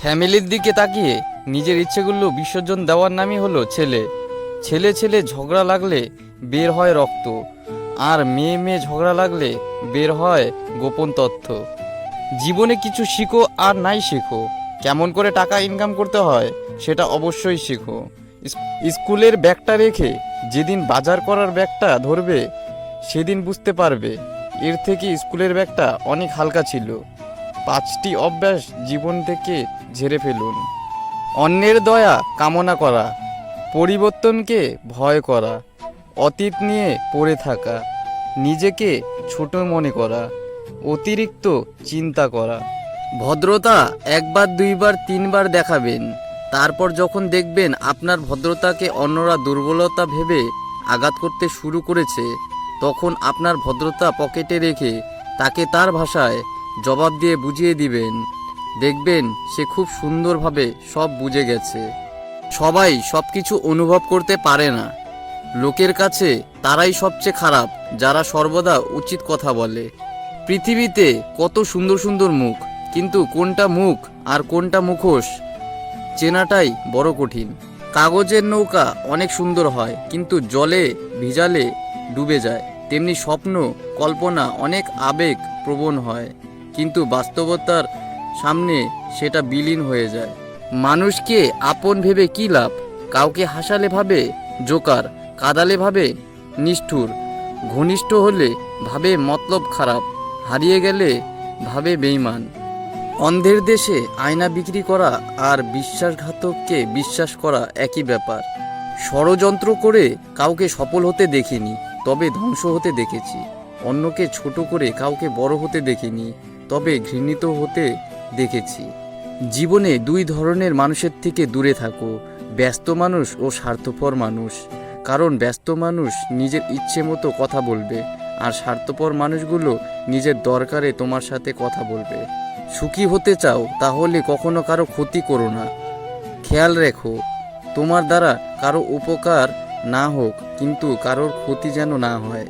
ফ্যামিলির দিকে তাকিয়ে নিজের ইচ্ছেগুলো বিসর্জন দেওয়ার নামই হলো ছেলে। ছেলে ছেলে ঝগড়া লাগলে বের হয় রক্ত, আর মেয়ে মেয়ে ঝগড়া লাগলে বের হয় গোপন তথ্য। জীবনে কিছু শিখো আর নাই শেখো, কেমন করে টাকা ইনকাম করতে হয় সেটা অবশ্যই শেখো। স্কুলের ব্যাগটা রেখে যেদিন বাজার করার ব্যাগটা ধরবে, সেদিন বুঝতে পারবে এর থেকে স্কুলের ব্যাগটা অনেক হালকা ছিল। পাঁচটি অভ্যাস জীবন থেকে ঝেড়ে ফেলুন। অন্যের দয়া কামনা করা, পরিবর্তনকে ভয় করা, অতীত নিয়ে পড়ে থাকা, নিজেকে ছোট মনে করা, অতিরিক্ত চিন্তা করা। ভদ্রতা একবার, দুইবার, তিনবার দেখাবেন। তারপর যখন দেখবেন আপনার ভদ্রতাকে অন্যরা দুর্বলতা ভেবে আঘাত করতে শুরু করেছে, তখন আপনার ভদ্রতা পকেটে রেখে তাকে তার ভাষায় জবাব দিয়ে বুঝিয়ে দিবেন। দেখবেন সে খুব সুন্দরভাবে সব বুঝে গেছে। সবাই সব কিছু অনুভব করতে পারে না। লোকের কাছে তারাই সবচেয়ে খারাপ, যারা সর্বদা উচিত কথা বলে। পৃথিবীতে কত সুন্দর সুন্দর মুখ, কিন্তু কোনটা মুখ আর কোনটা মুখোশ চেনাটাই বড় কঠিন। কাগজের নৌকা অনেক সুন্দর হয়, কিন্তু জলে, ভিজালে ডুবে যায়। তেমনি স্বপ্ন, কল্পনা অনেক আবেগ প্রবণ হয়, কিন্তু বাস্তবতার সামনে সেটা বিলীন হয়ে যায়। মানুষকে আপন ভেবে কি লাভ? কাউকে হাসালে ভাবে জোকার, কাদালে ভাবে নিষ্ঠুর, ঘনিষ্ঠ হলে ভাবে মতলব খারাপ, হারিয়ে গেলে ভাবে বেইমান অন্ধের দেশে আয়না বিক্রি করা আর বিশ্বাসঘাতককে বিশ্বাস করা একই ব্যাপার। ষড়যন্ত্র করে কাউকে সফল হতে দেখিনি, তবে ধ্বংস হতে দেখেছি। অন্যকে ছোট করে কাউকে বড় হতে দেখিনি, তবে ঘৃণিত হতে দেখেছি। জীবনে দুই ধরনের মানুষের থেকে দূরে থাকো, ব্যস্ত মানুষ ও স্বার্থপর মানুষ। কারণ ব্যস্ত মানুষ নিজের ইচ্ছে মতো কথা বলবে, আর স্বার্থপর মানুষগুলো নিজের দরকারে তোমার সাথে কথা বলবে। সুখী হতে চাও, তাহলে কখনো কারও ক্ষতি করো না। খেয়াল রেখো, তোমার দ্বারা কারও উপকার না হোক, কিন্তু কারোর ক্ষতি যেন না হয়।